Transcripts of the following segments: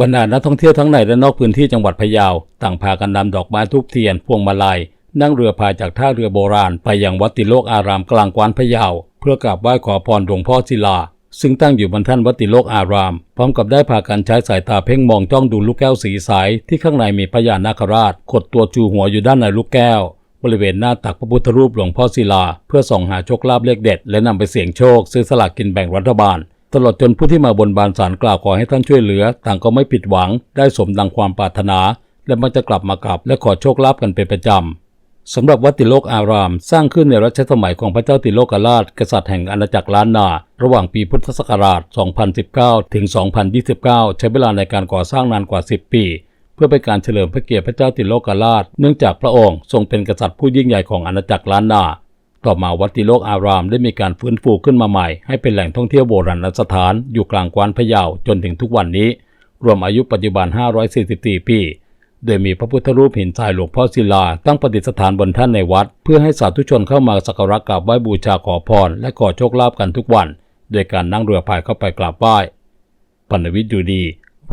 บรรดานักท่องเที่ยวทั้งในและนอกพื้นที่จังหวัดพะเยาต่างพากันนำดอกไม้ทูบเทียน พวงมาลัย นั่งเรือพายจากท่าเรือโบราณ ไปยังวัดติโลกอารามกลางกวานพะเยาเพื่อกราบไหว้ขอพรหลวงพ่อศิลา ซึ่งตั้งอยู่บนท่านวัดติโลกอาราม พร้อมกับได้พากันใช้สายตาเพ่งมองจ้องดูลูกแก้วสีใสที่ข้างในมีพญานาคราชขดตัวจูหัวอยู่ด้านในลูกแก้ว บริเวณหน้าตักพระพุทธรูปหลวงพ่อศิลา เพื่อส่องหาโชคลาภเลขเด็ด และนำไปเสี่ยงโชคซื้อสลากกินแบ่งรัฐบาล ตลอดจนผู้ที่มาบนบานสารกล่าวขอให้ท่านช่วยเหลือ ต่างก็ไม่ผิดหวัง ได้สมดังความปรารถนา และมักจะกลับมากราบและขอโชคลาภกันเป็นประจำสำหรับวัดติโลกอาราม สร้างขึ้นในรัชสมัยของพระเจ้าติโลกราช กษัตริย์แห่งอาณาจักรล้านนา ระหว่างปีพุทธศักราช 2019 ถึง 2029 ใช้เวลาในการก่อสร้างนานกว่า 10 ปี เพื่อเป็นการเฉลิมพระเกียรติพระเจ้าติโลกราช เนื่องจากพระองค์ทรงเป็นกษัตริย์ผู้ยิ่งใหญ่ของอาณาจักรล้านนา ต่อมาวัดติโลกอารามได้มีการฟื้นฟูขึ้นมาใหม่ให้เป็นแหล่งท่องเที่ยวโบราณสถานอยู่กลางกวานพะเยาจนถึงทุกวันนี้ รวมอายุปัจจุบัน 544 ปี โดยมีพระพุทธรูปหินทรายหลวงพ่อศิลา ตั้งประดิษฐานบนท่านในวัด เพื่อให้สาธุชนเข้ามาสักการะกราบไหว้บูชาขอพร และขอโชคลาภกันทุกวัน โดยการนั่งเรือพายเข้าไปกราบไหว้ปัณวิทย์อยู่ดี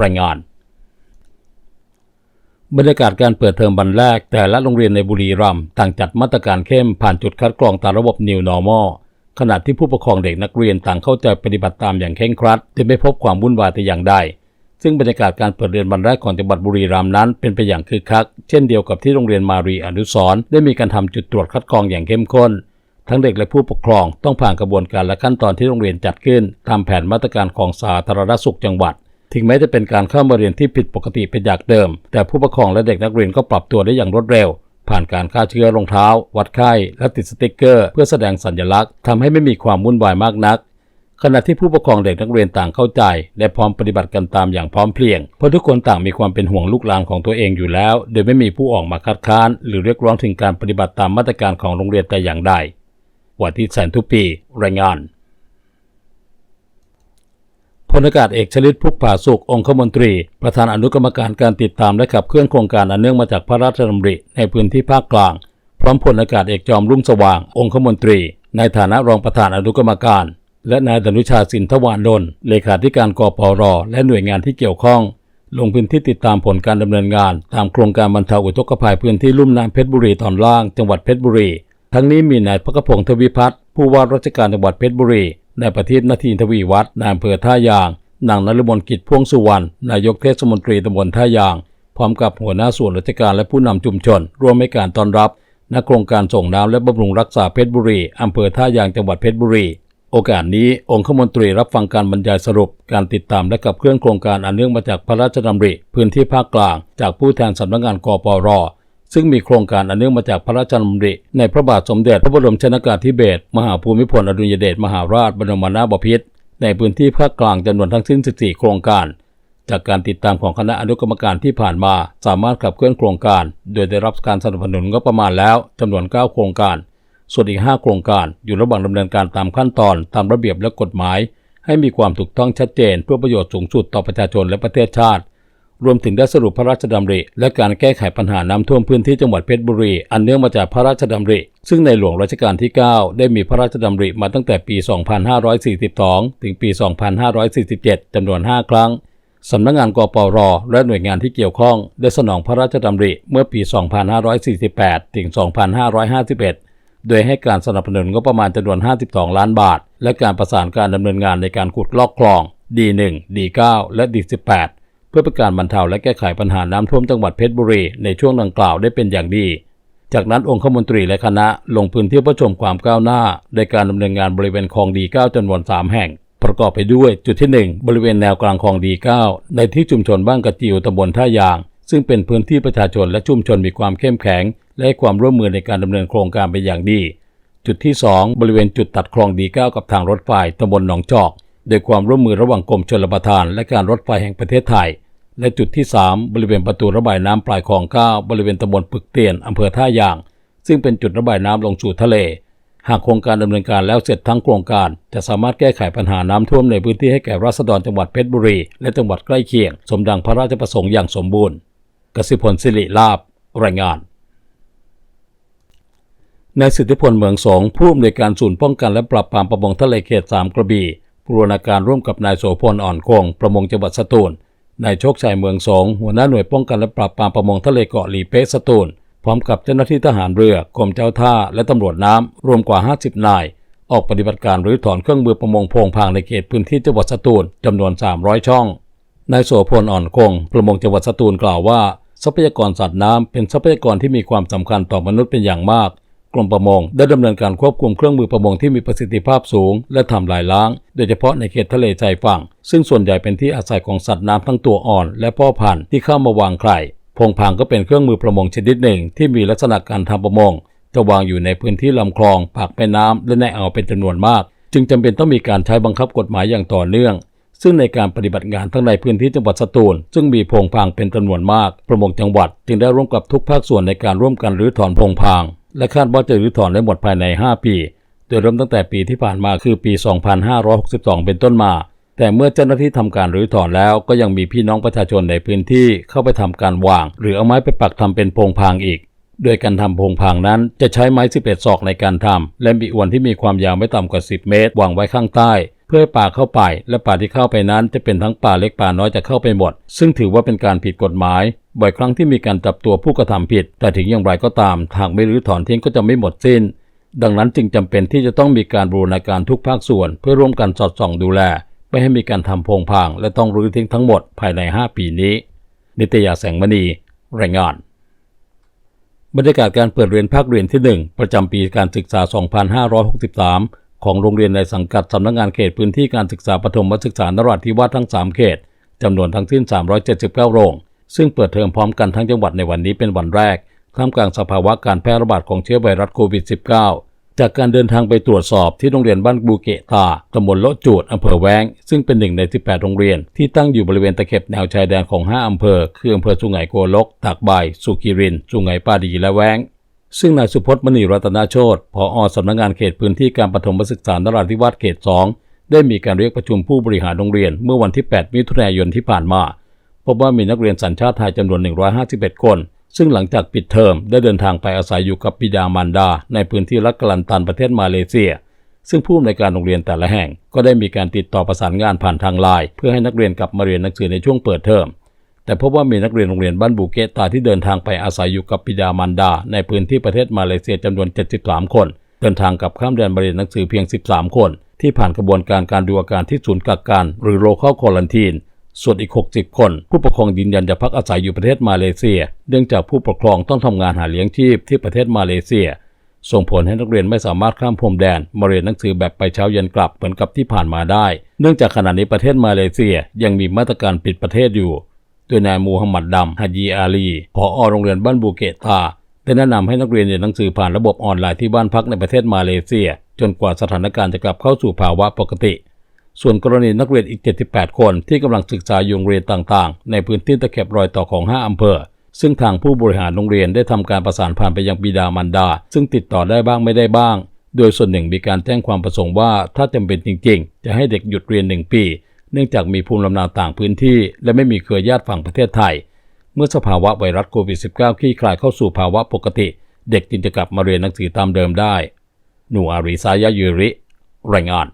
รายงาน บรรยากาศการเปิดเทอมวันแรก แต่ละโรงเรียนในบุรีรัมย์ต่างจัดมาตรการเข้มผ่านจุดคัดกรองตามระบบ New Normal ขณะที่ผู้ปกครองเด็กนักเรียนต่างเข้าใจปฏิบัติตามอย่างเคร่งครัดจึงไม่พบความวุ่นวายแต่อย่างใด ซึ่งบรรยากาศการเปิดเรียนวันแรกของจังหวัดบุรีรัมย์นั้น เป็นไปอย่างคึกคัก เช่นเดียวกับที่โรงเรียนมารีอนุสรณ์ได้มีการทำจุดตรวจคัดกรองอย่างเข้มข้น ทั้งเด็กและผู้ปกครองต้องผ่านกระบวนการและขั้นตอนที่โรงเรียนจัดขึ้นตามแผนมาตรการของสาธารณสุขจังหวัด ถึงแม้จะเป็นการเข้ามาเรียนที่ผิดปกติเป็นจากเดิม แต่ผู้ปกครองและเด็กนักเรียนก็ปรับตัวได้อย่างรวดเร็ว ผ่านการฆ่าเชื้อรองเท้า วัดไข้ และติดสติกเกอร์ เพื่อแสดงสัญลักษณ์ทำให้ไม่มีความวุ่นวายมากนัก ขณะที่ผู้ปกครองเด็กนักเรียนต่างเข้าใจ และพร้อมปฏิบัติกันตามอย่างพร้อมเพรียง เพราะทุกคนต่างมีความเป็นห่วงลูกหลานของตัวเองอยู่แล้ว โดยไม่มีผู้ออกมาคัดค้าน หรือเรียกร้องถึงการปฏิบัติตามมาตรการของโรงเรียนแต่อย่างใดวันที่แสนทุปีรายงาน พลอากาศเอกชลิตพุกผาสุของคมนตรี ประธานอนุกรรมการการติดตามและขับเคลื่อนโครงการอันเนื่องมาจากพระราชดำริในพื้นที่ภาคกลาง พร้อมพลอากาศเอกจอมรุ่งสว่าง องคมนตรี ในฐานะรองประธานอนุกรรมการ และนายดนุชาสินทวานนท์เลขาธิการกปรและหน่วยงานที่เกี่ยวข้อง ลงพื้นที่ติดตามผลการดำเนินงาน ตามโครงการบรรเทาอุทกภัยพื้นที่ลุ่มน้ำเพชรบุรีตอนล่างจังหวัดเพชรบุรี ทั้งนี้มีนายพระกพงศ์ทวิพัฒน์ผู้ว่าราชการจังหวัดเพชรบุรี ในประทีปนาทีทวีวัฒน์นายอำเภอท่ายาง นางนฤมลกิจพ่วงสุวรรณ นายกเทศมนตรีตำบลท่ายาง พร้อมกับหัวหน้าส่วนราชการและผู้นำชุมชน ร่วมให้การต้อนรับณโครงการส่งน้ำและบำรุงรักษาเพชรบุรีอำเภอท่ายางจังหวัดเพชรบุรี โอกาสนี้องคมนตรีรับฟังการบรรยายสรุป การติดตามและกับเคลื่อนโครงการอันเนื่องมาจากพระราชดำริ พื้นที่ภาคกลาง จากผู้แทนสำนักงานกปร ซึ่งมีโครงการอันเนื่องมาจากพระราชดำริในพระบาทสมเด็จพระบรมชนากาธิเบศรมหาภูมิพลอดุลยเดชมหาราชบรมนาถบพิตรในพื้นที่ภาคกลางจำนวนทั้งสิ้น 14 โครงการ จากการติดตามของคณะอนุกรรมการที่ผ่านมา สามารถขับเคลื่อนโครงการ โดยได้รับการสนับสนุนงบประมาณแล้วจำนวน 9 โครงการ ส่วนอีก 5 โครงการอยู่ระหว่างดำเนินการตามขั้นตอนตามระเบียบและกฎหมาย ให้มีความถูกต้องชัดเจนเพื่อประโยชน์สูงสุดต่อประชาชนและประเทศชาติ รวมถึงได้สรุปพระราชดำริ และการแก้ไขปัญหาน้ำท่วมพื้นที่จังหวัดเพชรบุรี อันเนื่องมาจากพระราชดำริ ซึ่งในหลวงรัชกาลที่ 9 ได้มีพระราชดำริมาตั้งแต่ปี 2542 ถึงปี 2547 จำนวน 5 ครั้ง สำนักงานกปรและหน่วยงานที่เกี่ยวข้อง ได้สนองพระราชดำริเมื่อปี 2548 ถึง 2551โดยให้การสนับสนุนงบประมาณจำนวน 52 ล้านบาท และการประสานการดำเนินงานในการขุดลอกคลอง D1 D9 และ D18 พื่อเป็นการบรรเทาและแก้ไขปัญหาน้ำท่วมจังหวัดเพชรบุรีในช่วงดังกล่าวได้เป็นอย่างดี จากนั้นองคมนตรีและคณะลงพื้นที่เพื่อชมความก้าวหน้า ในการดำเนินงานบริเวณคลองดี 9จำนวน 3 แห่ง ประกอบไปด้วยจุดที่ 1 บริเวณแนวกลางคลองดี 9 ในที่ชุมชนบ้านกระจิวตำบลท่ายาง ซึ่งเป็นพื้นที่ประชาชนและชุมชนมีความเข้มแข็ง และให้ความร่วมมือในการดำเนินโครงการเป็นอย่างดี จุดที่ 2 บริเวณจุดตัดคลองดี 9 กับทางรถไฟตำบลหนองจอกโดยความร่วมมือระหว่างกรมชลประทาน และการรถไฟแห่งประเทศไทย และจุดที่ 3 บริเวณประตูระบายน้ำปลายคลอง9บริเวณตำบลปึกเตียนอำเภอท่ายาง ซึ่งเป็นจุดระบายน้ำลงสู่ทะเล หากโครงการดำเนินการแล้วเสร็จทั้งโครงการ จะสามารถแก้ไขปัญหาน้ำท่วมในพื้นที่ให้แก่ราษฎรจังหวัดเพชรบุรี และจังหวัดใกล้เคียง สมดังพระราชประสงค์อย่างสมบูรณ์กสิพลสิริลาบรายงานนายสิทธิพลเมืองสองผู้อำนวยการศูนย์ป้องกันและปราบปรามประมงทะเลเขต 3 กระบี่บูรณาการร่วมกับนายโสพลอ่อนคงประมงจังหวัดสตูล นายโชคชัยเมืองสงหัวหน้าหน่วยป้องกันและปราบปรามประมงทะเลเกาะหลีเป๊ะสตูล พร้อมกับเจ้าหน้าที่ทหารเรือกรมเจ้าท่าและตำรวจน้ำรวมกว่า 50 นาย ออกปฏิบัติการรื้อถอนเครื่องมือประมงพงพางในเขตพื้นที่จังหวัดสตูลจำนวน 300 ช่อง นายโสพลอ่อนคงประมงจังหวัดสตูลกล่าวว่า ทรัพยากรสัตว์น้ำเป็นทรัพยากรที่มีความสำคัญต่อมนุษย์เป็นอย่างมาก กรมประมงได้ดำเนินการควบคุมเครื่องมือประมงที่มีประสิทธิภาพสูง และทำลายล้าง โดยเฉพาะในเขตทะเลชายฝั่ง ซึ่งส่วนใหญ่เป็นที่อาศัยของสัตว์น้ำทั้งตัวอ่อน และพ่อพันธุ์ที่เข้ามาวางไข่พงพางก็เป็นเครื่องมือประมงชนิดหนึ่ง ที่มีลักษณะการทำประมง จะวางอยู่ในพื้นที่ลำคลองปากแม่น้ำและในอ่าวเป็นจำนวนมาก จึงจำเป็นต้องมีการใช้บังคับกฎหมายอย่างต่อเนื่องซึ่งในการปฏิบัติงานทั้งในพื้นที่จังหวัดสตูล ซึ่งมีพงพางเป็นจำนวนมาก ประมงจังหวัด จึงได้ร่วมกับทุกภาคส่วนในการร่วมกันรื้อถอนพงพาง และคาดว่าจะรื้อถอนได้หมดภายใน 5 ปี โดยเริ่มตั้งแต่ปีที่ผ่านมาคือปี 2562 เป็นต้นมา แต่เมื่อเจ้าหน้าที่ทำการรื้อถอนแล้วก็ยังมีพี่น้องประชาชนในพื้นที่เข้าไปทำการวาง หรือเอาไม้ไปปักทำเป็นโพงพางอีก โดยการทำโพงพางนั้นจะใช้ไม้ 11 ศอกในการทำและมีอวนที่มีความยาวไม่ต่ำกว่า 10 เมตรวางไว้ข้างใต้ พื่อให้ปลาเข้าไป และปลาที่เข้าไปนั้นจะเป็นทั้งปลาเล็กปลาน้อยจะเข้าไปหมด ซึ่งถือว่าเป็นการผิดกฎหมาย บ่อยครั้งที่มีการจับตัวผู้กระทำผิด แต่ถึงอย่างไรก็ตามหากไม่รื้อถอนทิ้งก็จะไม่หมดสิ้น ดังนั้นจึงจำเป็นที่จะต้องมีการบูรณาการทุกภาคส่วน เพื่อร่วมกันสอดส่องดูแล ไม่ให้มีการทำโพงพาง และต้องรื้อทิ้งทั้งหมดภายใน 5 ปีนี้ นิตยาแสงมณีรายงานบรรยากาศการเปิดเรียนภาคเรียนที่ 1 ประจำปีการศึกษา 2563 ของโรงเรียนในสังกัดสำนักงานเขตพื้นที่การศึกษาปฐมศึกษานราธิวาสทั้ง 3 เขตจำนวนทั้งสิ้น 379 โรง ซึ่งเปิดเทอมพร้อมกันทั้งจังหวัดในวันนี้เป็นวันแรก ท่ามกลางสภาวะการแพร่ระบาดของเชื้อไวรัสโควิด -19 จากการเดินทางไปตรวจสอบที่โรงเรียนบ้านบูเกตาตำบลโลจูดอำเภอแวง ซึ่งเป็นหนึ่งใน 18 โรงเรียน ที่ตั้งอยู่บริเวณตะเข็บแนวชายแดนของ 5 อำเภอ คืออำเภอสุไหงโกลก ตากใบ สุขีริน สุไหงปาดี และแวง ซึ่งนายสุพจน์มณีรัตนโชตผอสำนักงานเขตพื้นที่การปฐมศึกษานราธิวาสเขต 2 ได้มีการเรียกประชุมผู้บริหารโรงเรียนเมื่อวันที่ 8 มิถุนายนที่ผ่านมา พบว่ามีนักเรียนสัญชาติไทยจำนวน 151 คน ซึ่งหลังจากปิดเทอมได้เดินทางไปอาศัยอยู่กับบิดามารดา ในพื้นที่รัฐกลันตันประเทศมาเลเซีย ซึ่งผู้อำนวยการโรงเรียนแต่ละแห่ง ก็ได้มีการติดต่อประสานงานผ่านทางไลน์เพื่อให้นักเรียนกลับมาเรียนหนังสือในช่วงเปิดเทอม แต่พบว่ามีนักเรียนโรงเรียนบ้านบูเกตาที่เดินทางไปอาศัยอยู่กับบิดามารดา ในพื้นที่ประเทศมาเลเซียจำนวน 73 คน เดินทางกับข้ามแดนมาเรียนหนังสือเพียง 13 คน ที่ผ่านกระบวนการการดูอาการที่ศูนย์กักกันหรือ local quarantine ส่วนอีก 60 คน ผู้ปกครองยืนยันจะพักอาศัยอยู่ประเทศมาเลเซีย เนื่องจากผู้ปกครองต้องทำงานหาเลี้ยงชีพที่ประเทศมาเลเซีย ส่งผลให้นักเรียนไม่สามารถข้ามพรมแดน มาเรียนหนังสือแบบไปเช้าเย็นกลับเหมือนกับที่ผ่านมาได้ เนื่องจากขณะนี้ประเทศมาเลเซียยังมีมาตรการปิดประเทศอยู่ โดยนายมูฮัมหมัดดำฮัจีอาลีผอโรงเรียนบ้านบูเกตาได้แนะนำให้นักเรียนเรียนหนังสือผ่านระบบออนไลน์ที่บ้านพักในประเทศมาเลเซีย จนกว่าสถานการณ์จะกลับเข้าสู่ภาวะปกติ ส่วนกรณีนักเรียนอีก 78 คนที่กำลังศึกษาอยู่โรงเรียนต่างๆ ในพื้นที่ตะเข็บรอยต่อของ 5อำเภอ ซึ่งทางผู้บริหารโรงเรียนได้ทำการประสานผ่านไปยังบิดามารดา ซึ่งติดต่อได้บ้างไม่ได้บ้าง โดยส่วนหนึ่งมีการแจ้งความประสงค์ว่าถ้าจำเป็นจริง ๆ จะให้เด็กหยุดเรียน 1 ปี เนื่องจากมีภูมิลำเนาต่างพื้นที่ และไม่มีเครือญาติฝั่งประเทศไทย เมื่อสภาวะไวรัสโควิด -19 คลี่คลายเข้าสู่ภาวะปกติ เด็กจึงจะกลับมาเรียนหนังสือตามเดิมได้ หนูอาริสายะยูริ รายงาน